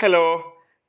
Hello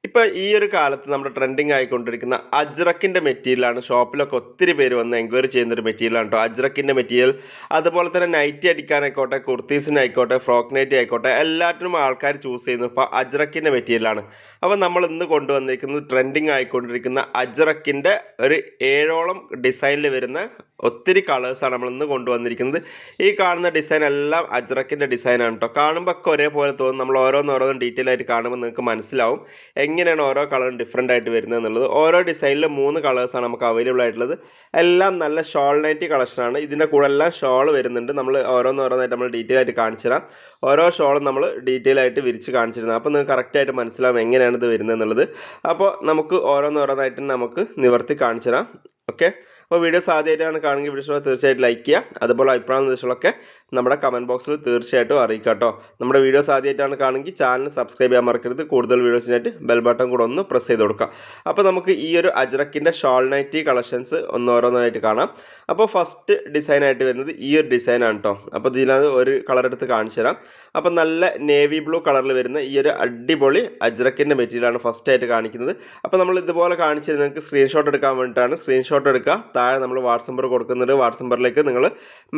ഇപ്പോൾ ഈ ഒരു കാലത്ത് നമ്മുടെ ട്രെൻഡിങ് ആയിക്കൊണ്ടിരിക്കുന്ന അജ്രക്കിന്റെ മെറ്റീരിയലാണ് ഷോപ്പിലൊക്കെ ഒത്തിരി പേര് വന്ന് എൻക്വയറി ചെയ്യുന്ന ഒരു മെറ്റീരിയലാണ് കേട്ടോ അജ്രക്കിന്റെ മെറ്റീരിയൽ അതുപോലെ തന്നെ നൈറ്റി അടിക്കാനായിക്കോട്ടെ കുർത്തീസിനായിക്കോട്ടെ ഫ്രോക്ക് നൈറ്റി ആയിക്കോട്ടെ എല്ലാറ്റിനും ആൾക്കാർ ചൂസ് ചെയ്യുന്നത് ഇപ്പോൾ അജ്രക്കിന്റെ മെറ്റീരിയലാണ്. അപ്പോൾ നമ്മൾ ഇന്ന് കൊണ്ടുവന്നിരിക്കുന്നത് ട്രെൻഡിങ് ആയിക്കൊണ്ടിരിക്കുന്ന അജ്രക്കിന്റെ ഒരു ഏഴോളം ഡിസൈനിൽ വരുന്ന ഒത്തിരി കളേഴ്സാണ് നമ്മൾ ഇന്ന് കൊണ്ടുവന്നിരിക്കുന്നത്. ഈ കാണുന്ന ഡിസൈൻ എല്ലാം അജ്രക്കിന്റെ ഡിസൈനാണ് കേട്ടോ കാണുമ്പോൾ ഒക്കെ ഒരേപോലെ തോന്നും. നമ്മൾ ഓരോന്ന് ഓരോന്നും ഡീറ്റെയിൽ ആയിട്ട് കാണുമ്പോൾ നിങ്ങൾക്ക് മനസ്സിലാവും എങ്ങനെയാണ് ഓരോ കളറും ഡിഫറെന്റ് ആയിട്ട് വരുന്നത് എന്നുള്ളത്. ഓരോ ഡിസൈനിലും മൂന്ന് കളേഴ്സാണ് നമുക്ക് അവൈലബിൾ ആയിട്ടുള്ളത്. എല്ലാം നല്ല ഷോൾ നൈറ്റി കളക്ഷനാണ് ഇതിന്റെ കൂടെ എല്ലാം ഷോൾ വരുന്നുണ്ട്. നമ്മൾ ഓരോന്ന് ഓരോന്നായിട്ട് നമ്മൾ ഡീറ്റെയിൽ ആയിട്ട് കാണിച്ചു തരാം. ഓരോ ഷോളും നമ്മൾ ഡീറ്റെയിൽ ആയിട്ട് വിരിച്ച് കാണിച്ചിരുന്നത് അപ്പോൾ നിങ്ങൾക്ക് കറക്റ്റായിട്ട് മനസ്സിലാവും എങ്ങനെയാണ് ഇത് വരുന്നത് എന്നുള്ളത്. അപ്പോൾ നമുക്ക് ഓരോന്ന് ഓരോന്നായിട്ട് നമുക്ക് നിവർത്തി കാണിച്ചു തരാം. ഓക്കെ അപ്പോൾ വീഡിയോസ് ആദ്യമായിട്ടാണ് കാണുമെങ്കിൽ വീഡിയോസ് തീർച്ചയായിട്ടും ലൈക്ക് ചെയ്യുക. അതുപോലെ അഭിപ്രായ നിർദ്ദേശങ്ങളൊക്കെ നമ്മുടെ കമന്റ് ബോക്സിൽ തീർച്ചയായിട്ടും അറിയിക്കാട്ടോ. കേട്ടോ നമ്മുടെ വീഡിയോസ് ആദ്യമായിട്ടാണ് കാണുമെങ്കിൽ ചാനൽ സബ്സ്ക്രൈബ് ചെയ്യാൻ മറക്കരുത്. കൂടുതൽ വീഡിയോസിനായിട്ട് ബെൽ ബട്ടൺ കൂടെ ഒന്ന് പ്രസ് ചെയ്ത് കൊടുക്കുക. അപ്പോൾ നമുക്ക് ഈ ഒരു അജ്രക്കിന്റെ ഷോൾ നൈറ്റി കളക്ഷൻസ് ഒന്ന് ഓരോന്നായിട്ട് കാണാം. അപ്പോൾ ഫസ്റ്റ് ഡിസൈൻ ആയിട്ട് വരുന്നത് ഈ ഒരു ഡിസൈനാണ് കേട്ടോ അപ്പോൾ ഇതിനകത്ത് ഒരു കളർ എടുത്ത് കാണിച്ചു തരാം. അപ്പോൾ നല്ല നേവി ബ്ലൂ കളറിൽ വരുന്ന ഈ ഒരു അടിപൊളി അജ്രക്കിന്റെ മെറ്റീരിയലാണ് ഫസ്റ്റ് ആയിട്ട് കാണിക്കുന്നത്. അപ്പോൾ നമ്മൾ ഇതുപോലെ കാണിച്ചു നിങ്ങൾക്ക് സ്ക്രീൻഷോട്ട് എടുക്കാൻ വേണ്ടിയിട്ടാണ്. സ്ക്രീൻഷോട്ട് എടുക്കുക. താഴെ നമ്മൾ വാട്സപ്പ് നമ്പർ കൊടുക്കുന്നുണ്ട്. വാട്സപ്പ് നമ്പറിലേക്ക് നിങ്ങൾ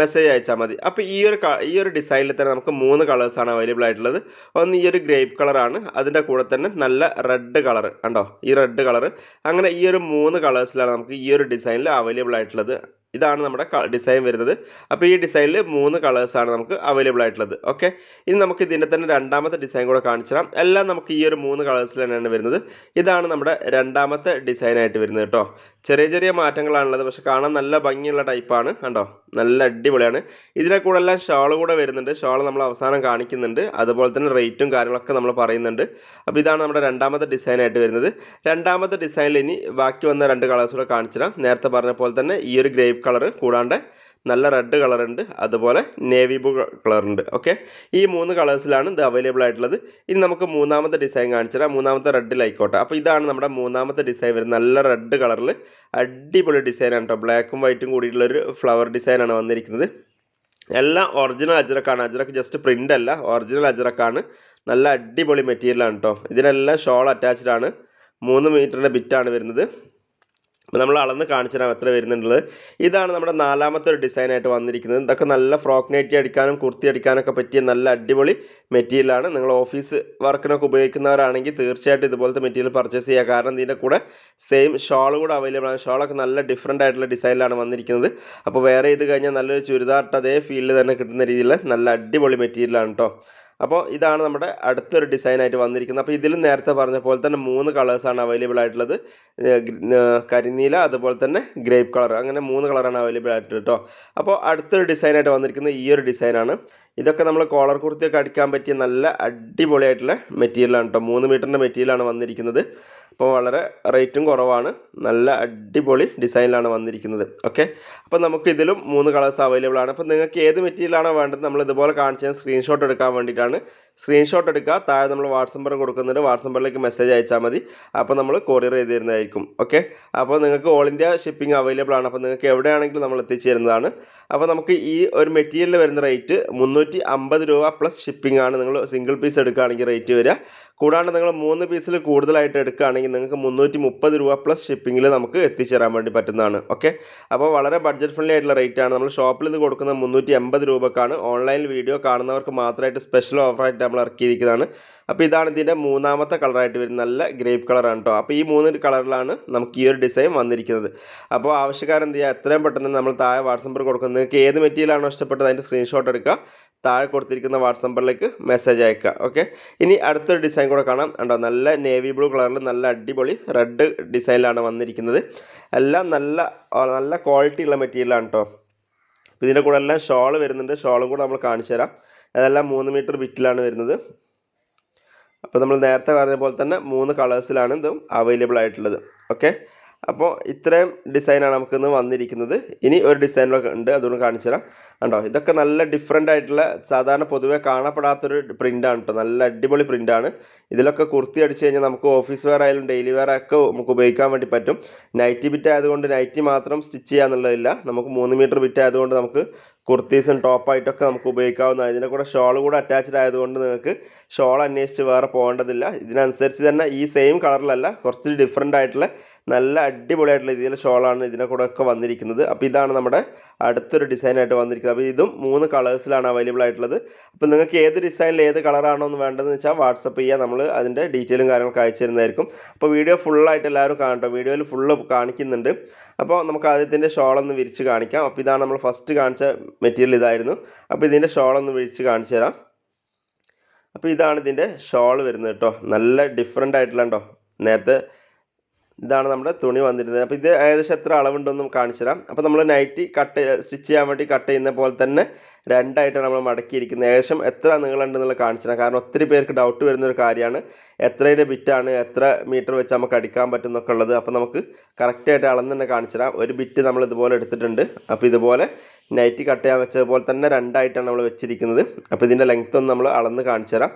മെസ്സേജ് അയച്ചാൽ മതി. അപ്പോൾ ഈ ഒരു ഈ ഒരു ഡിസൈനിൽ തന്നെ നമുക്ക് മൂന്ന് കളേഴ്സാണ് അവൈലബിൾ ആയിട്ടുള്ളത്. ഒന്ന് ഈ ഒരു ഗ്രേപ്പ് കളറാണ് അതിന്റെ കൂടെ തന്നെ നല്ല റെഡ് കളർ കണ്ടോ? ഈ റെഡ് കളർ അങ്ങനെ ഈ ഒരു മൂന്ന് കളേഴ്സിലാണ് നമുക്ക് ഈ ഒരു ഡിസൈനിൽ അവൈലബിൾ ആയിട്ടുള്ളത്. ഇതാണ് നമ്മുടെ ഡിസൈൻ വരുന്നത്. അപ്പോൾ ഈ ഡിസൈനിൽ മൂന്ന് കളേഴ്സാണ് നമുക്ക് അവൈലബിൾ ആയിട്ടുള്ളത്. ഓക്കെ ഇനി നമുക്ക് ഇതിന്റെ തന്നെ രണ്ടാമത്തെ ഡിസൈൻ കൂടെ കാണിച്ചു തരാം. എല്ലാം നമുക്ക് ഈ ഒരു മൂന്ന് കളേഴ്സിൽ തന്നെയാണ് വരുന്നത്. ഇതാണ് നമ്മുടെ രണ്ടാമത്തെ ഡിസൈനായിട്ട് വരുന്നത് കേട്ടോ. ചെറിയ ചെറിയ മാറ്റങ്ങളാണുള്ളത്. പക്ഷെ കാണാൻ നല്ല ഭംഗിയുള്ള ടൈപ്പാണ് കണ്ടോ? നല്ല അടിപൊളിയാണ്. ഇതിനെ കൂടെ എല്ലാം ഷാൾ കൂടെ വരുന്നുണ്ട്. ഷാൾ നമ്മൾ അവസാനം കാണിക്കുന്നുണ്ട്. അതുപോലെ തന്നെ റേറ്റും കാര്യങ്ങളൊക്കെ നമ്മൾ പറയുന്നുണ്ട്. അപ്പോൾ ഇതാണ് നമ്മുടെ രണ്ടാമത്തെ ഡിസൈനായിട്ട് വരുന്നത്. രണ്ടാമത്തെ ഡിസൈനിൽ ഇനി ബാക്കി വന്ന രണ്ട് കളേഴ്സ് കൂടെ കാണിച്ചു തരാം. നേരത്തെ പറഞ്ഞ പോലെ തന്നെ ഈ ഒരു ഗ്രേപ്പ് കളർ കൂടാണ്ട് നല്ല റെഡ് കളർ ഉണ്ട് അതുപോലെ നേവി ബ്ലൂ കളർ ഉണ്ട് ഓക്കെ ഈ മൂന്ന് കളേഴ്സിലാണ് ഇത് അവൈലബിൾ ആയിട്ടുള്ളത്. ഇനി നമുക്ക് മൂന്നാമത്തെ ഡിസൈൻ കാണിച്ചു തരാം മൂന്നാമത്തെ റെഡിലായിക്കോട്ടെ അപ്പോൾ ഇതാണ് നമ്മുടെ മൂന്നാമത്തെ ഡിസൈൻ വരുന്നത്. നല്ല റെഡ് കളറിൽ അടിപൊളി ഡിസൈനാണ് കേട്ടോ ബ്ലാക്കും വൈറ്റും കൂടിയിട്ടുള്ളൊരു ഫ്ലവർ ഡിസൈനാണ് വന്നിരിക്കുന്നത്. എല്ലാം ഒറിജിനൽ അജ്രക്കാണ്. അജ്രക്ക് ജസ്റ്റ് പ്രിന്റ് അല്ല. ഒറിജിനൽ അജ്രക്കാണ്. നല്ല അടിപൊളി മെറ്റീരിയലാണ് കേട്ടോ ഇതിനെല്ലാം ഷോൾ അറ്റാച്ച്ഡ് ആണ്. മൂന്ന് മീറ്ററിന്റെ ബിറ്റാണ് വരുന്നത്. അപ്പോൾ നമ്മൾ അളന്ന് കാണിച്ചു തരാം എത്ര വരുന്നുണ്ടുള്ളത് ഇതാണ് നമ്മുടെ നാലാമത്തെ ഒരു ഡിസൈനായിട്ട് വന്നിരിക്കുന്നത്. ഇതൊക്കെ നല്ല ഫ്രോക്ക് നൈറ്റി അടിക്കാനും കുർത്തി അടിക്കാനൊക്കെ പറ്റിയ നല്ല അടിപൊളി മെറ്റീരിയലാണ് നിങ്ങൾ ഓഫീസ് വർക്കിനൊക്കെ ഉപയോഗിക്കുന്നവരാണെങ്കിൽ തീർച്ചയായിട്ടും ഇതുപോലത്തെ മെറ്റീരിയൽ പർച്ചേസ് ചെയ്യുക കാരണം ഇതിന്റെ കൂടെ സെയിം ഷോൾ കൂടെ അവൈലബിൾ ആണ്. ഷോളൊക്കെ നല്ല ഡിഫറെന്റ് ആയിട്ടുള്ള ഡിസൈനിലാണ് വന്നിരിക്കുന്നത്. അപ്പോൾ വേറെ ഇത് കഴിഞ്ഞാൽ നല്ലൊരു ചുരിദാറിട്ട് അതേ ഫീൽഡിൽ തന്നെ കിട്ടുന്ന രീതിയിൽ നല്ല അടിപൊളി മെറ്റീരിയലാണ് കേട്ടോ അപ്പോൾ ഇതാണ് നമ്മുടെ അടുത്തൊരു ഡിസൈനായിട്ട് വന്നിരിക്കുന്നത്. അപ്പോൾ ഇതിലും നേരത്തെ പറഞ്ഞ പോലെ തന്നെ മൂന്ന് കളേഴ്സാണ് അവൈലബിൾ ആയിട്ടുള്ളത്. കരിനീല അതുപോലെ തന്നെ ഗ്രേപ്പ് കളർ അങ്ങനെ മൂന്ന് കളറാണ് അവൈലബിൾ ആയിട്ട് കേട്ടോ. അപ്പോൾ അടുത്തൊരു ഡിസൈനായിട്ട് വന്നിരിക്കുന്ന ഈ ഒരു ഡിസൈനാണ് ഇതൊക്കെ നമ്മൾ കോളർ കുർത്തിയൊക്കെ അടിക്കാൻ പറ്റിയ നല്ല അടിപൊളിയായിട്ടുള്ള മെറ്റീരിയലാണ് കേട്ടോ. മൂന്ന് മീറ്ററിന്റെ മെറ്റീരിയലാണ് വന്നിരിക്കുന്നത്. അപ്പോൾ വളരെ റേറ്റും കുറവാണ്. നല്ല അടിപൊളി ഡിസൈനിലാണ് വന്നിരിക്കുന്നത്. ഓക്കെ? അപ്പോൾ നമുക്ക് ഇതിലും മൂന്ന് കളേഴ്സ് അവൈലബിൾ ആണ്. അപ്പോൾ നിങ്ങൾക്ക് ഏത് മെറ്റീരിയലാണോ വേണ്ടത് നമ്മൾ ഇതുപോലെ കാണിച്ചാൽ സ്ക്രീൻഷോട്ട് എടുക്കാൻ വേണ്ടിയിട്ടാണ് സ്ക്രീൻഷോട്ട് എടുക്കുക. താഴെ നമ്മൾ വാട്സപ്പ് നമ്പർ കൊടുക്കുന്നുണ്ട്. വാട്സപ്പ് നമ്പറിലേക്ക് മെസ്സേജ് അയച്ചാൽ മതി. അപ്പോൾ നമ്മൾ കൊറിയർ ചെയ്ത് തരുന്നതായിരിക്കും ഓക്കെ അപ്പോൾ നിങ്ങൾക്ക് ഓൾ ഇന്ത്യ ഷിപ്പിംഗ് അവൈലബിൾ ആണ്. അപ്പോൾ നിങ്ങൾക്ക് എവിടെയാണെങ്കിലും നമ്മൾ എത്തിച്ചു തരുന്നതാണ് അപ്പോൾ നമുക്ക് ഈ ഒരു മെറ്റീരിയൽ വരുന്ന റേറ്റ് മുന്നൂറ്റി അമ്പത് രൂപ പ്ലസ് ഷിപ്പിംഗ് ആണ്. നിങ്ങൾ സിംഗിൾ പീസ് എടുക്കുകയാണെങ്കിൽ റേറ്റ് വരിക. കൂടാണ്ട് നിങ്ങൾ മൂന്ന് പീസിൽ കൂടുതലായിട്ട് എടുക്കുകയാണെങ്കിൽ നിങ്ങൾക്ക് മുന്നൂറ്റി മുപ്പത് രൂപ പ്ലസ് ഷിപ്പിങ്ങിൽ നമുക്ക് എത്തിച്ചു തരാൻ വേണ്ടി പറ്റുന്നതാണ്. ഓക്കെ അപ്പോൾ വളരെ ബഡ്ജറ്റ് ഫ്രണ്ട്ലി ആയിട്ടുള്ള റേറ്റ് ആണ്. നമ്മൾ ഷോപ്പിൽ ഇത് കൊടുക്കുന്ന മുന്നൂറ്റി എൺപത് രൂപക്കാണ്. ഓൺലൈൻ വീഡിയോ കാണുന്നവർക്ക് മാത്രമായിട്ട് സ്പെഷ്യൽ ഓഫറായിട്ട് നമ്മൾ ഇറക്കിയിരിക്കുന്നതാണ്. അപ്പോൾ ഇതാണ് ഇതിന്റെ മൂന്നാമത്തെ കളറായിട്ട് വരുന്നത് നല്ല ഗ്രേപ്പ് കളറാണ് കേട്ടോ. അപ്പോൾ ഈ മൂന്ന് കളറിലാണ് നമുക്ക് ഈ ഒരു ഡിസൈൻ വന്നിരിക്കുന്നത്. അപ്പോൾ ആവശ്യക്കാരൻ എന്ത് ചെയ്യുക എത്രയും പെട്ടെന്ന് നമ്മൾ താഴെ വാട്സപ്പ് നമ്പർ കൊടുക്കുന്നത് നിങ്ങൾക്ക് ഏത് മെറ്റീരിയലാണോ ഇഷ്ടപ്പെട്ടത് അതിന്റെ സ്ക്രീൻഷോട്ട് എടുക്കുക. താഴെ കൊടുത്തിരിക്കുന്ന വാട്സപ്പ് നമ്പറിലേക്ക് മെസ്സേജ് അയക്കുക. ഓക്കെ ഇനി അടുത്തൊരു ഡിസൈൻ കൂടെ കാണാം. കണ്ടോ? നല്ല നേവി ബ്ലൂ കളറിൽ നല്ല അടിപൊളി റെഡ് ഡിസൈനിലാണ് വന്നിരിക്കുന്നത്. എല്ലാം നല്ല നല്ല ക്വാളിറ്റി ഉള്ള മെറ്റീരിയലാണ് കേട്ടോ. ഇതിന്റെ കൂടെ എല്ലാം ഷോൾ വരുന്നുണ്ട്. ഷോളും കൂടെ നമ്മൾ കാണിച്ചു തരാം. അതെല്ലാം മൂന്ന് മീറ്റർ വിറ്റിലാണ് വരുന്നത്. അപ്പോൾ നമ്മൾ നേരത്തെ പറഞ്ഞ പോലെ തന്നെ മൂന്ന് കളേഴ്സിലാണ് ഇതും അവൈലബിൾ ആയിട്ടുള്ളത്. ഓക്കെ അപ്പോൾ ഇത്രയും ഡിസൈനാണ് നമുക്കിന്ന് വന്നിരിക്കുന്നത്. ഇനി ഒരു ഡിസൈനൊക്കെ ഉണ്ട് അതുകൊണ്ട് കാണിച്ചു തരാം. കണ്ടോ? ഇതൊക്കെ നല്ല ഡിഫറെന്റ് ആയിട്ടുള്ള സാധാരണ പൊതുവെ കാണപ്പെടാത്തൊരു പ്രിന്റാണ് കേട്ടോ നല്ല അടിപൊളി പ്രിന്റാണ് ഇതിലൊക്കെ കുർത്തി അടിച്ചു കഴിഞ്ഞാൽ നമുക്ക് ഓഫീസ് വെയർ ആയാലും ഡെയിലി വെയർ ഒക്കെ നമുക്ക് ഉപയോഗിക്കാൻ വേണ്ടി പറ്റും. നൈറ്റി ബിറ്റ് ആയതുകൊണ്ട് നൈറ്റി മാത്രം സ്റ്റിച്ച് ചെയ്യാന്നുള്ളതില്ല. നമുക്ക് മൂന്ന് മീറ്റർ ബിറ്റ് ആയതുകൊണ്ട് നമുക്ക് കുർത്തീസും ടോപ്പായിട്ടൊക്കെ നമുക്ക് ഉപയോഗിക്കാവുന്നതാണ്. ഇതിന്റെ കൂടെ ഷോൾ കൂടെ അറ്റാച്ച്ഡ് ആയതുകൊണ്ട് നിങ്ങൾക്ക് ഷോൾ അന്വേഷിച്ച് വേറെ പോകേണ്ടതില്ല. ഇതിനനുസരിച്ച് തന്നെ ഈ സെയിം കളറിലല്ല കുറച്ച് ഡിഫറെന്റ് ആയിട്ടുള്ള നല്ല അടിപൊളിയായിട്ടുള്ള രീതിയിൽ ഷോളാണ് ഇതിനെ കൂടെ ഒക്കെ വന്നിരിക്കുന്നത്. അപ്പോൾ ഇതാണ് നമ്മുടെ അടുത്തൊരു ഡിസൈനായിട്ട് വന്നിരിക്കുന്നത്. അപ്പോൾ ഇതും മൂന്ന് കളേഴ്സിലാണ് അവൈലബിൾ ആയിട്ടുള്ളത്. അപ്പോൾ നിങ്ങൾക്ക് ഏത് ഡിസൈനിൽ ഏത് കളറാണോ എന്ന് വേണ്ടതെന്ന് വെച്ചാൽ വാട്സപ്പ് ചെയ്യുക നമ്മൾ അതിന്റെ ഡീറ്റെയിലും കാര്യങ്ങളൊക്കെ അയച്ചു തരുന്നതായിരിക്കും. അപ്പോൾ വീഡിയോ ഫുള്ളായിട്ട് എല്ലാവരും കാണട്ടോ വീഡിയോയിൽ ഫുള്ള് കാണിക്കുന്നുണ്ട്. അപ്പോൾ നമുക്ക് ആദ്യത്തിന്റെ ഷോളൊന്ന് വിരിച്ച് കാണിക്കാം. അപ്പോൾ ഇതാണ് നമ്മൾ ഫസ്റ്റ് കാണിച്ച മെറ്റീരിയൽ ഇതായിരുന്നു. അപ്പോൾ ഇതിന്റെ ഷോളൊന്ന് വിരിച്ച് കാണിച്ചു തരാം. അപ്പോൾ ഇതാണ് ഇതിന്റെ ഷോൾ വരുന്നത് കേട്ടോ. നല്ല ഡിഫറെന്റ് ആയിട്ടുള്ള കേട്ടോ നേരത്തെ ഇതാണ് നമ്മുടെ തുണി വന്നിരുന്നത്. അപ്പോൾ ഇത് ഏകദേശം എത്ര അളവുണ്ടെന്നും കാണിച്ചു തരാം. അപ്പോൾ നമ്മൾ നൈറ്റി കട്ട് സ്റ്റിച്ച് ചെയ്യാൻ വേണ്ടി കട്ട് ചെയ്യുന്ന പോലെ തന്നെ രണ്ടായിട്ടാണ് നമ്മൾ മടക്കിയിരിക്കുന്നത്. ഏകദേശം എത്ര നീളമുണ്ടെന്നുള്ള കാണിച്ചു തരാം. കാരണം ഒത്തിരി പേർക്ക് ഡൗട്ട് വരുന്ന ഒരു കാര്യമാണ്. എത്രയുടെ ബിറ്റാണ് എത്ര മീറ്റർ വെച്ച് നമുക്ക് അടിക്കാൻ പറ്റും എന്നൊക്കെ ഉള്ളത്. അപ്പോൾ നമുക്ക് കറക്റ്റായിട്ട് അളന്ന് തന്നെ കാണിച്ചു തരാം. ഒരു ബിറ്റ് നമ്മൾ ഇതുപോലെ എടുത്തിട്ടുണ്ട്. അപ്പോൾ ഇതുപോലെ നൈറ്റി കട്ട് ചെയ്യാൻ വെച്ചതുപോലെ തന്നെ രണ്ടായിട്ടാണ് നമ്മൾ വെച്ചിരിക്കുന്നത്. അപ്പോൾ ഇതിന്റെ ലെങ്ത് ഒന്ന് നമ്മൾ അളന്ന് കാണിച്ചു തരാം.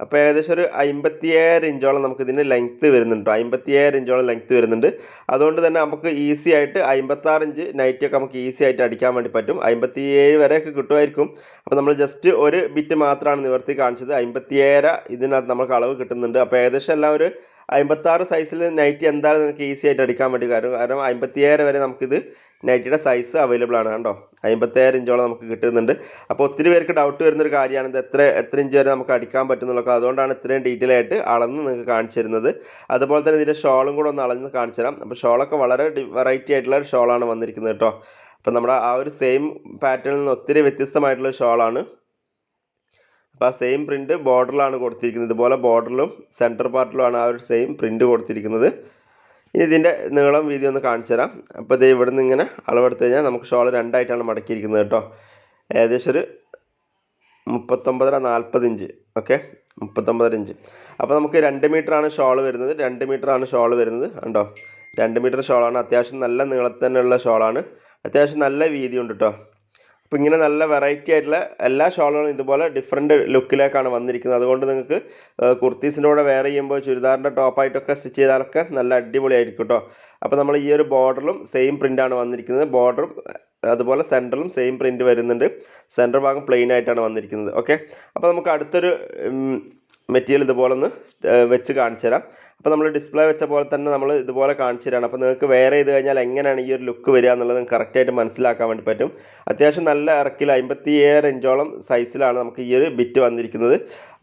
അപ്പോൾ ഏകദേശം ഒരു അമ്പത്തിയേഴ് ഇഞ്ചോളം നമുക്ക് ഇതിന് ലെങ്ത്ത് വരുന്നുണ്ട്. അമ്പത്തിയേഴ് ഇഞ്ചോളം ലെങ്ത്ത് വരുന്നുണ്ട്. അതുകൊണ്ട് തന്നെ നമുക്ക് ഈസി ആയിട്ട് അമ്പത്താറ് ഇഞ്ച് നൈറ്റിയൊക്കെ നമുക്ക് ഈസി ആയിട്ട് അടിക്കാൻ വേണ്ടി പറ്റും. അമ്പത്തിയേഴ് വരെയൊക്കെ കിട്ടുമായിരിക്കും. അപ്പോൾ നമ്മൾ ജസ്റ്റ് ഒരു ബിറ്റ് മാത്രമാണ് നിവർത്തി കാണിച്ചത്. അമ്പത്തിയേഴ് ഇതിനകത്ത് നമുക്ക് അളവ് കിട്ടുന്നുണ്ട്. അപ്പോൾ ഏകദേശം എല്ലാം ഒരു അമ്പത്താറ് സൈസിൽ നൈറ്റി എന്തായാലും നിങ്ങൾക്ക് ഈസി ആയിട്ട് അടിക്കാൻ വേണ്ടി കാരണം കാരണം അമ്പത്തിയേഴ് വരെ നമുക്കിത് നൈറ്റിയുടെ സൈസ് അവൈലബിൾ ആണ് കണ്ടോ? അമ്പത്തേഴ് ഇഞ്ചോളം നമുക്ക് കിട്ടുന്നുണ്ട്. അപ്പോൾ ഒത്തിരി പേർക്ക് ഡൗട്ട് വരുന്നൊരു കാര്യമാണ് ഇത് എത്ര എത്ര ഇഞ്ച് വരെ നമുക്ക് അടിക്കാൻ പറ്റുന്നുള്ളൂ അതുകൊണ്ടാണ് ഇത്രയും ഡീറ്റെയിൽ ആയിട്ട് അളന്ന് നിങ്ങൾക്ക് കാണിച്ചു തരുന്നത്. അതുപോലെ തന്നെ ഇതിന്റെ ഷോളും കൂടെ ഒന്ന് അളന്ന് കാണിച്ചു തരാം. അപ്പോൾ ഷോളൊക്കെ വളരെ വെറൈറ്റി ആയിട്ടുള്ള ഒരു ഷോളാണ് വന്നിരിക്കുന്നത് കേട്ടോ. അപ്പോൾ നമ്മുടെ ആ ഒരു സെയിം പാറ്റേണിൽ നിന്ന് ഒത്തിരി വ്യത്യസ്തമായിട്ടുള്ള ഷോളാണ് അപ്പോൾ ആ സെയിം പ്രിന്റ് ബോർഡറിലാണ് കൊടുത്തിരിക്കുന്നത്. ഇതുപോലെ ബോർഡറിലും സെന്റർ പാർട്ടിലുമാണ് ആ ഒരു സെയിം പ്രിന്റ് കൊടുത്തിരിക്കുന്നത്. ഇനി ഇതിന്റെ നീളം വീതി ഒന്ന് കാണിച്ചു തരാം. അപ്പോൾ ഇത് ഇവിടെ നിന്ന് ഇങ്ങനെ അളവെടുത്ത് കഴിഞ്ഞാൽ നമുക്ക് ഷോൾ രണ്ടായിട്ടാണ് മടക്കിയിരിക്കുന്നത് കേട്ടോ. ഏകദേശം ഒരു മുപ്പത്തൊമ്പതര നാൽപ്പത് ഇഞ്ച്. ഓക്കെ? മുപ്പത്തൊമ്പതര ഇഞ്ച്. അപ്പോൾ നമുക്ക് രണ്ട് മീറ്ററാണ് ഷോൾ വരുന്നത്. രണ്ട് മീറ്ററാണ് ഷോൾ വരുന്നത്. കണ്ടോ? രണ്ട് മീറ്റർ ഷോളാണ്. അത്യാവശ്യം നല്ല നീളത്തിൽ തന്നെയുള്ള ഷോളാണ്. അത്യാവശ്യം നല്ല വീതിയുണ്ട് കേട്ടോ. അപ്പോൾ ഇങ്ങനെ നല്ല വെറൈറ്റി ആയിട്ടുള്ള എല്ലാ ഷോളുകളും ഇതുപോലെ ഡിഫറെന്റ് ലുക്കിലേക്കാണ് വന്നിരിക്കുന്നത്. അതുകൊണ്ട് നിങ്ങൾക്ക് കുർത്തീസിന്റെ കൂടെ വെയർ ചെയ്യുമ്പോൾ ചുരിദാറിന്റെ ടോപ്പായിട്ടൊക്കെ സ്റ്റിച്ച് ചെയ്താലൊക്കെ നല്ല അടിപൊളിയായിരിക്കും കേട്ടോ അപ്പോൾ നമ്മൾ ഈ ഒരു ബോർഡറിലും സെയിം പ്രിന്റാണ് വന്നിരിക്കുന്നത്. ബോർഡറും അതുപോലെ സെന്ററിലും സെയിം പ്രിന്റ് വരുന്നുണ്ട്. സെന്റർ ഭാഗം പ്ലെയിൻ ആയിട്ടാണ് വന്നിരിക്കുന്നത്. ഓക്കെ അപ്പോൾ നമുക്ക് അടുത്തൊരു മെറ്റീരിയൽ ഇതുപോലെ ഒന്ന് വെച്ച് കാണിച്ചു തരാം. അപ്പോൾ നമ്മൾ ഡിസ്പ്ലേ വെച്ച പോലെ തന്നെ നമ്മൾ ഇതുപോലെ കാണിച്ചു തരാണ്. അപ്പോൾ നിങ്ങൾക്ക് വേറെ ചെയ്ത് കഴിഞ്ഞാൽ എങ്ങനെയാണ് ഈ ഒരു ലുക്ക് വരിക എന്നുള്ളത് നിങ്ങൾക്ക് കറക്റ്റായിട്ട് മനസ്സിലാക്കാൻ വേണ്ടി പറ്റും. അത്യാവശ്യം നല്ല ഇറക്കിൽ അമ്പത്തി ഏഴ് ഇഞ്ചോളം സൈസിലാണ് നമുക്ക് ഈ ഒരു ബിറ്റ് വന്നിരിക്കുന്നത്.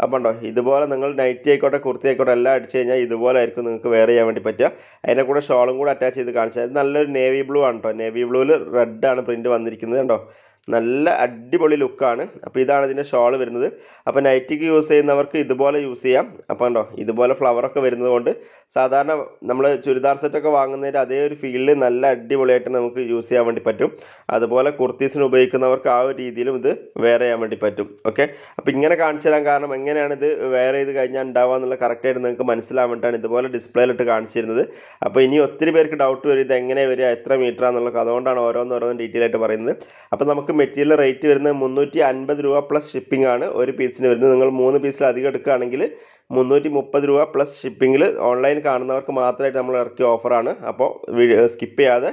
അപ്പോൾ ഉണ്ടോ ഇതുപോലെ നിങ്ങൾ നൈറ്റി ആയിക്കോട്ടെ കുർത്തി ആയിക്കോട്ടെ എല്ലാം അടിച്ചു കഴിഞ്ഞാൽ ഇതുപോലെ ആയിരിക്കും നിങ്ങൾക്ക് വേറെ ചെയ്യാൻ വേണ്ടി പറ്റുക. അതിന്റെ കൂടെ ഷോളും കൂടെ അറ്റാച്ച് ചെയ്ത് കാണിച്ചാൽ നല്ലൊരു നേവി ബ്ലൂ ആണ് കേട്ടോ നേവി ബ്ലൂവിൽ റെഡാണ് പ്രിന്റ് വന്നിരിക്കുന്നത് കണ്ടോ. നല്ല അടിപൊളി ലുക്കാണ്. അപ്പോൾ ഇതാണ് ഇതിന്റെ ഷോൾ വരുന്നത്. അപ്പോൾ നൈറ്റിക്ക് യൂസ് ചെയ്യുന്നവർക്ക് ഇതുപോലെ യൂസ് ചെയ്യാം. അപ്പോൾ ഉണ്ടോ ഇതുപോലെ ഫ്ലവറൊക്കെ വരുന്നത് കൊണ്ട് സാധാരണ നമ്മൾ ചുരിദാർ സെറ്റൊക്കെ വാങ്ങുന്നതിന്റെ അതേ ഒരു ഫീലിൽ നല്ല അടിപൊളിയായിട്ട് നമുക്ക് യൂസ് ചെയ്യാൻ വേണ്ടി പറ്റും. അതുപോലെ കുർത്തീസിന് ഉപയോഗിക്കുന്നവർക്ക് ആ ഒരു രീതിയിലും ഇത് വെയർ ചെയ്യാൻ വേണ്ടി പറ്റും. ഓക്കെ അപ്പോൾ ഇങ്ങനെ കാണിച്ചു തരാൻ കാരണം എങ്ങനെയാണ് ഇത് വെയർ ചെയ്ത് കഴിഞ്ഞാൽ ഉണ്ടാവുക എന്നുള്ള കറക്റ്റായിട്ട് നിങ്ങൾക്ക് മനസ്സിലാവാൻ വേണ്ടിയിട്ടാണ് ഇതുപോലെ ഡിസ്പ്ലേയിലിട്ട് കാണിച്ചിരുന്നത്. അപ്പോൾ ഇനി ഒത്തിരി പേർക്ക് ഡൗട്ട് വരും ഇത് എങ്ങനെ വരിക എത്ര മീറ്റർ ആണെന്നുള്ളത്. അതുകൊണ്ടാണ് ഓരോന്നോരോന്നും ഡീറ്റെയിൽ ആയിട്ട് പറയുന്നത്. അപ്പോൾ നമുക്ക് മെറ്റീരിയൽ റേറ്റ് വരുന്നത് മുന്നൂറ്റി അൻപത് രൂപ പ്ലസ് ഷിപ്പിംഗ് ആണ്. ഒരു പീസിന് വരുന്നത് നിങ്ങൾ മൂന്ന് പീസിൽ അധികം എടുക്കുകയാണെങ്കിൽ മുന്നൂറ്റി മുപ്പത് രൂപ പ്ലസ് ഷിപ്പിങ്ങിൽ ഓൺലൈൻ കാണുന്നവർക്ക് മാത്രമായിട്ട് നമ്മൾ ഇറക്കിയ ഓഫറാണ് അപ്പോൾ സ്കിപ്പ് ചെയ്യാതെ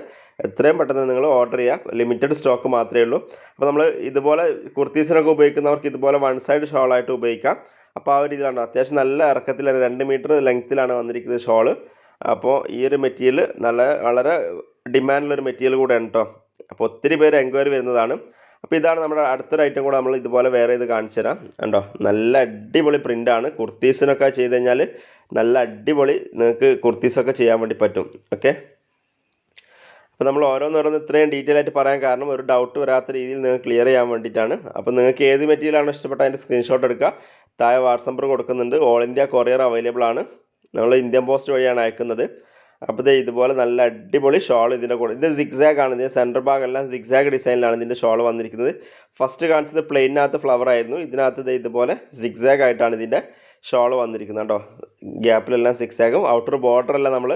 എത്രയും പെട്ടെന്ന് നിങ്ങൾ ഓർഡർ ചെയ്യുക. ലിമിറ്റഡ് സ്റ്റോക്ക് മാത്രമേ ഉള്ളൂ. അപ്പോൾ നമ്മൾ ഇതുപോലെ കുർത്തീസിനൊക്കെ ഉപയോഗിക്കുന്നവർക്ക് ഇതുപോലെ വൺ സൈഡ് ഷോളായിട്ട് ഉപയോഗിക്കാം. അപ്പോൾ ആ ഒരു രീതിയിലാണ് അത്യാവശ്യം നല്ല ഇറക്കത്തിലാണ് രണ്ട് മീറ്റർ ലെങ്ത്തിലാണ് വന്നിരിക്കുന്നത് ഷോൾ അപ്പോൾ ഈ ഒരു മെറ്റീരിയൽ നല്ല വളരെ ഡിമാൻഡുള്ളൊരു മെറ്റീരിയൽ കൂടെയാണ് കേട്ടോ അപ്പോൾ ഒത്തിരി പേര് എൻക്വയറി വരുന്നതാണ്. അപ്പോൾ ഇതാണ് നമ്മുടെ അടുത്തൊരു ഐറ്റം കൂടെ നമ്മൾ ഇതുപോലെ വേറെ ഇത് കാണിച്ചു തരാം. കണ്ടോ? നല്ല അടിപൊളി പ്രിന്റാണ് കുർത്തീസിനൊക്കെ ചെയ്ത് കഴിഞ്ഞാൽ നല്ല അടിപൊളി നിങ്ങൾക്ക് കുർത്തീസൊക്കെ ചെയ്യാൻ വേണ്ടി പറ്റും. ഓക്കെ അപ്പോൾ നമ്മൾ ഓരോന്നോരോന്ന് ഇത്രയും ഡീറ്റെയിൽ ആയിട്ട് പറയാൻ കാരണം ഒരു ഡൗട്ട് വരാത്ത രീതിയിൽ നിങ്ങൾക്ക് ക്ലിയർ ചെയ്യാൻ വേണ്ടിയിട്ടാണ്. അപ്പോൾ നിങ്ങൾക്ക് ഏത് മെറ്റീരിയലാണ് ഇഷ്ടപ്പെട്ട അതിന്റെ സ്ക്രീൻഷോട്ട് എടുക്കുക. താഴെ വാട്സപ്പ് നമ്പർ കൊടുക്കുന്നുണ്ട്. ഓൾ ഇന്ത്യ കൊറിയർ അവൈലബിൾ ആണ്. നമ്മൾ ഇന്ത്യൻ പോസ്റ്റ് വഴിയാണ് അയക്കുന്നത്. അപ്പോൾ ഇത് ഇതുപോലെ നല്ല അടിപൊളി ഷോൾ ഇതിന്റെ കൂടെ ഇത് സിക്സാഗ് ആണ്. ഇതിന്റെ സെന്റർ ഭാഗമെല്ലാം സിക്സാഗ് ഡിസൈനിലാണ് ഇതിന്റെ ഷോൾ വന്നിരിക്കുന്നത്. ഫസ്റ്റ് കാണിച്ചത് പ്ലെയിനകത്ത് ഫ്ലവർ ആയിരുന്നു. ഇതിനകത്ത് ദേ ഇതുപോലെ സിക്സാഗ് ആയിട്ടാണ് ഇതിന്റെ ഷോൾ വന്നിരിക്കുന്നത് കേട്ടോ. ഗ്യാപ്പിലെല്ലാം സിക്സാഗും ഔട്ടർ ബോർഡറെല്ലാം നമ്മൾ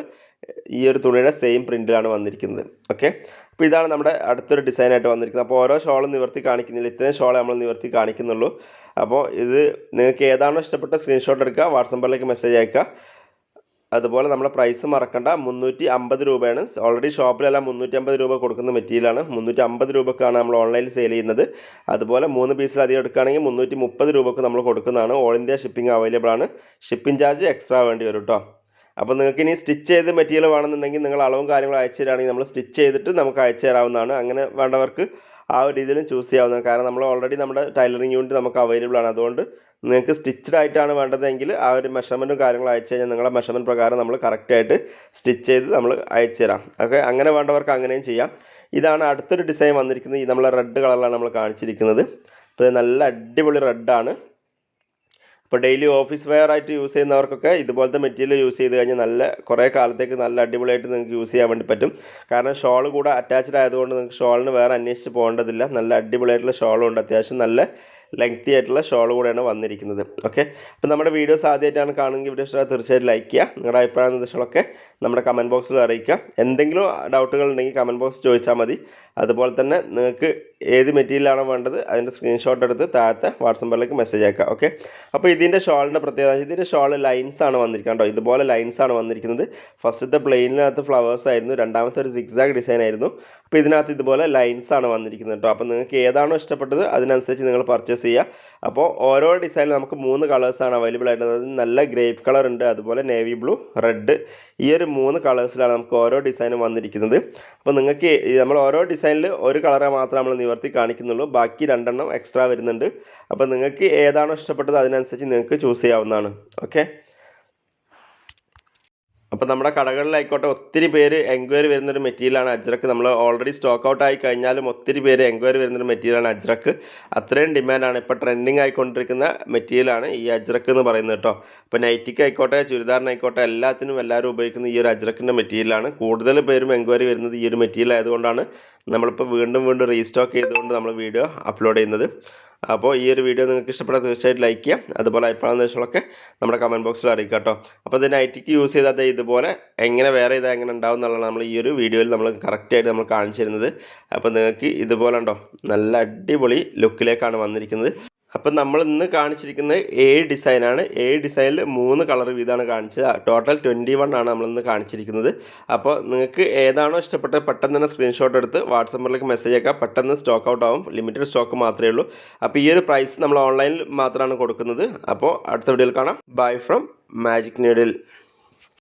ഈ ഒരു തുണിയുടെ സെയിം പ്രിന്റിലാണ് വന്നിരിക്കുന്നത്. ഓക്കെ അപ്പോൾ ഇതാണ് നമ്മുടെ അടുത്തൊരു ഡിസൈനായിട്ട് വന്നിരിക്കുന്നത്. അപ്പോൾ ഓരോ ഷോളും നിവർത്തി കാണിക്കുന്നില്ല. ഇത്രയും ഷോൾ നമ്മൾ നിവർത്തി കാണിക്കുന്നുള്ളൂ. അപ്പോൾ ഇത് നിങ്ങൾക്ക് ഏതാണോ ഇഷ്ടപ്പെട്ട സ്ക്രീൻഷോട്ട് എടുക്കുക വാട്സപ്പിലേക്ക് മെസ്സേജ് അയക്കുക. അതുപോലെ നമ്മുടെ പ്രൈസ് മറക്കണ്ട. മുന്നൂറ്റി അമ്പത് രൂപയാണ്. ഓൾറെഡി ഷോപ്പിലെല്ലാം മുന്നൂറ്റി അമ്പത് രൂപ കൊടുക്കുന്ന മെറ്റീരിയലാണ് മുന്നൂറ്റി അമ്പത് രൂപക്കാണ് നമ്മൾ ഓൺലൈനിൽ സെയിൽ ചെയ്യുന്നത്. അതുപോലെ മൂന്ന് പീസിലധികം എടുക്കുകയാണെങ്കിൽ മുന്നൂറ്റി മുപ്പത് രൂപക്ക് നമ്മൾ കൊടുക്കുന്നതാണ്. ഓൾ ഇന്ത്യ ഷിപ്പിംഗ് അവൈലബിൾ ആണ്. ഷിപ്പിംഗ് ചാർജ് എക്സ്ട്രാ വേണ്ടി വരും കേട്ടോ അപ്പോൾ നിങ്ങൾക്ക് ഇനി സ്റ്റിച്ച് ചെയ്ത് മെറ്റീരിയൽ വേണമെന്നുണ്ടെങ്കിൽ നിങ്ങൾ അളവും കാര്യങ്ങളും അയച്ചു തരാണെങ്കിൽ നമ്മൾ സ്റ്റിച്ച് ചെയ്തിട്ട് നമുക്ക് അയച്ചു തരാവുന്നതാണ്. അങ്ങനെ വേണ്ടവർക്ക് ആ ഒരു രീതിയിലും ചൂസ് ചെയ്യാവുന്നതാണ്. കാരണം നമ്മൾ ഓൾറെഡി നമ്മുടെ ടൈലറിങ് യൂണിറ്റ് നമുക്ക് അവൈലബിൾ ആണ്. അതുകൊണ്ട് നിങ്ങൾക്ക് സ്റ്റിച്ച്ഡ് ആയിട്ടാണ് വേണ്ടതെങ്കിൽ ആ ഒരു മെഷർമെന്റും കാര്യങ്ങളും അയച്ചു കഴിഞ്ഞാൽ നിങ്ങളുടെ മെഷർമെന്റ് പ്രകാരം നമ്മൾ കറക്റ്റായിട്ട് സ്റ്റിച്ച് ചെയ്ത് നമ്മൾ അയച്ചു തരാം. ഓക്കെ? അങ്ങനെ വേണ്ടവർക്ക് അങ്ങനെയും ചെയ്യാം. ഇതാണ് അടുത്തൊരു ഡിസൈൻ വന്നിരിക്കുന്നത്. ഈ നമ്മളെ റെഡ് കളറിലാണ് നമ്മൾ കാണിച്ചിരിക്കുന്നത്. അപ്പോൾ നല്ല അടിപൊളി റെഡാണ് ഇപ്പോൾ ഡെയിലി ഓഫീസ് വെയർ ആയിട്ട് യൂസ് ചെയ്യുന്നവർക്കൊക്കെ ഇതുപോലത്തെ മെറ്റീരിയൽ യൂസ് ചെയ്ത് കഴിഞ്ഞാൽ നല്ല കുറേ കാലത്തേക്ക് നല്ല അടിപൊളിയായിട്ട് നിങ്ങൾക്ക് യൂസ് ചെയ്യാൻ വേണ്ടി പറ്റും. കാരണം ഷോൾ കൂടെ അറ്റാച്ച്ഡ് ആയതുകൊണ്ട് നിങ്ങൾക്ക് ഷോളിന് വേറെ അന്വേഷിച്ച് പോകേണ്ടതില്ല. നല്ല അടിപൊളിയായിട്ടുള്ള ഷോളും ഉണ്ട്. അത്യാവശ്യം നല്ല ലെങ്തി ആയിട്ടുള്ള ഷോൾ കൂടെയാണ് വന്നിരിക്കുന്നത്. ഓക്കെ അപ്പോൾ നമ്മുടെ വീഡിയോസ് ആദ്യമായിട്ടാണ് കാണുമെങ്കിൽ വീഡിയോ ഇഷ്ടമായി തീർച്ചയായിട്ടും ലൈക്ക് ചെയ്യുക. നിങ്ങളുടെ അഭിപ്രായ നിർദ്ദേശങ്ങളൊക്കെ നമ്മുടെ കമന്റ് ബോക്സിൽ അറിയിക്കുക. എന്തെങ്കിലും ഡൗട്ടുകൾ ഉണ്ടെങ്കിൽ കമന്റ് ബോക്സ് ചോദിച്ചാൽ മതി. അതുപോലെ തന്നെ നിങ്ങൾക്ക് ഏത് മെറ്റീരിയലാണോ വേണ്ടത് അതിന്റെ സ്ക്രീൻഷോട്ട് എടുത്ത് താഴത്തെ വാട്സപ്പ് നമ്പറിലേക്ക് മെസ്സേജ് അയക്കുക ഓക്കെ അപ്പോൾ ഇതിന്റെ ഷോളിന്റെ പ്രത്യേകത ഇതിന്റെ ഷോൾ ലൈൻസ് ആണ് വന്നിരിക്കുന്നത് കേട്ടോ. ഇതുപോലെ ലൈൻസ് ആണ് വന്നിരിക്കുന്നത്. ഫസ്റ്റത്തെ പ്ലെയിനിനകത്ത് ഫ്ലവേഴ്സ് ആയിരുന്നു രണ്ടാമത്തെ ഒരു സിക്സാഗ് ഡിസൈൻ ആയിരുന്നു. അപ്പോൾ ഇതിനകത്ത് ഇതുപോലെ ലൈൻസ് ആണ് വന്നിരിക്കുന്നത് കേട്ടോ. അപ്പോൾ നിങ്ങൾക്ക് ഏതാണോ ഇഷ്ടപ്പെട്ടത് അതിനനുസരിച്ച് നിങ്ങൾ പർച്ചേസ് ചെയ്യുക. അപ്പോൾ ഓരോ ഡിസൈനിൽ നമുക്ക് മൂന്ന് കളേഴ്സാണ് അവൈലബിൾ ആയിട്ടുള്ളത്. നല്ല ഗ്രേപ്പ് കളർ ഉണ്ട് അതുപോലെ നേവി ബ്ലൂ റെഡ് ഈ ഒരു മൂന്ന് കളേഴ്സിലാണ് നമുക്ക് ഓരോ ഡിസൈനും വന്നിരിക്കുന്നത്. അപ്പോൾ നിങ്ങൾക്ക് നമ്മൾ ഓരോ ഡിസൈനിൽ ഒരു കളറെ മാത്രം നമ്മൾ നിവർത്തി കാണിക്കുന്നുള്ളൂ. ബാക്കി രണ്ടെണ്ണം എക്സ്ട്രാ വരുന്നുണ്ട്. അപ്പോൾ നിങ്ങൾക്ക് ഏതാണോ ഇഷ്ടപ്പെട്ടത് അതിനനുസരിച്ച് നിങ്ങൾക്ക് ചൂസ് ചെയ്യാവുന്നതാണ്. ഓക്കെ അപ്പോൾ നമ്മുടെ കടകളിലായിക്കോട്ടെ ഒത്തിരി പേര് എൻക്വയറി വരുന്നൊരു മെറ്റീരിയലാണ് അജ്രക്ക്. നമ്മൾ ഓൾറെഡി സ്റ്റോക്ക് ഔട്ട് ആയി കഴിഞ്ഞാലും ഒത്തിരി പേര് എൻക്വയറി വരുന്നൊരു മെറ്റീരിയലാണ് അജ്രക്ക്. അത്രയും ഡിമാൻഡാണ് ഇപ്പോൾ ട്രെൻഡിങ് ആയിക്കൊണ്ടിരിക്കുന്ന മെറ്റീരിയലാണ് ഈ അജ്രക്ക് എന്ന് പറയുന്നത് കേട്ടോ. അപ്പോൾ നൈറ്റിക്ക് ആയിക്കോട്ടെ ചുരിദാറിനായിക്കോട്ടെ എല്ലാത്തിനും എല്ലാവരും ഉപയോഗിക്കുന്ന ഈ ഒരു അജ്രക്കിന്റെ മെറ്റീരിയലാണ് കൂടുതൽ പേരും എൻക്വയറി വരുന്നത് ഈ ഒരു മെറ്റീരിയൽ ആയതുകൊണ്ടാണ് നമ്മളിപ്പോൾ വീണ്ടും വീണ്ടും റീസ്റ്റോക്ക് ചെയ്തുകൊണ്ട് നമ്മൾ വീഡിയോ അപ്ലോഡ് ചെയ്യുന്നത്. അപ്പോൾ ഈ ഒരു വീഡിയോ നിങ്ങൾക്ക് ഇഷ്ടപ്പെട്ടാൽ തീർച്ചയായിട്ടും ലൈക്ക് ചെയ്യാം. അതുപോലെ അഭിപ്രായം വെച്ചാലൊക്കെ നമ്മുടെ കമന്റ് ബോക്സിൽ അറിയിക്കുക കേട്ടോ. അപ്പോൾ ഇത് നൈറ്റിക്ക് യൂസ് ചെയ്താൽ ഇതുപോലെ എങ്ങനെ വേറെ ഇത് എങ്ങനെ ഉണ്ടാവും എന്നുള്ളതാണ് നമ്മൾ ഈ ഒരു വീഡിയോയിൽ നമ്മൾ കറക്റ്റായിട്ട് നമ്മൾ കാണിച്ചു തരുന്നത്. അപ്പോൾ നിങ്ങൾക്ക് ഇതുപോലെ ഉണ്ടോ? നല്ല അടിപൊളി ലുക്കിലേക്കാണ് വന്നിരിക്കുന്നത്. അപ്പം നമ്മൾ ഇന്ന് കാണിച്ചിരിക്കുന്നത് ഏഴ് ഡിസൈനാണ് ഏഴ് ഡിസൈനിൽ മൂന്ന് കളർ വീതമാണ് കാണിച്ചത്. ടോട്ടൽ ട്വന്റി വൺ ആണ് നമ്മളിന്ന് കാണിച്ചിരിക്കുന്നത്. അപ്പോൾ നിങ്ങൾക്ക് ഏതാണോ ഇഷ്ടപ്പെട്ട പെട്ടെന്ന് തന്നെ സ്ക്രീൻഷോട്ട് എടുത്ത് വാട്സപ്പിലേക്ക് മെസ്സേജ് അയക്കുക പെട്ടെന്ന് സ്റ്റോക്ക് ഔട്ട് ആവും. ലിമിറ്റഡ് സ്റ്റോക്ക് മാത്രമേ ഉള്ളൂ. അപ്പോൾ ഈ ഒരു പ്രൈസ് നമ്മൾ ഓൺലൈനിൽ മാത്രമാണ് കൊടുക്കുന്നത്. അപ്പോൾ അടുത്ത വീഡിയോയിൽ കാണാം. Bye from magic needle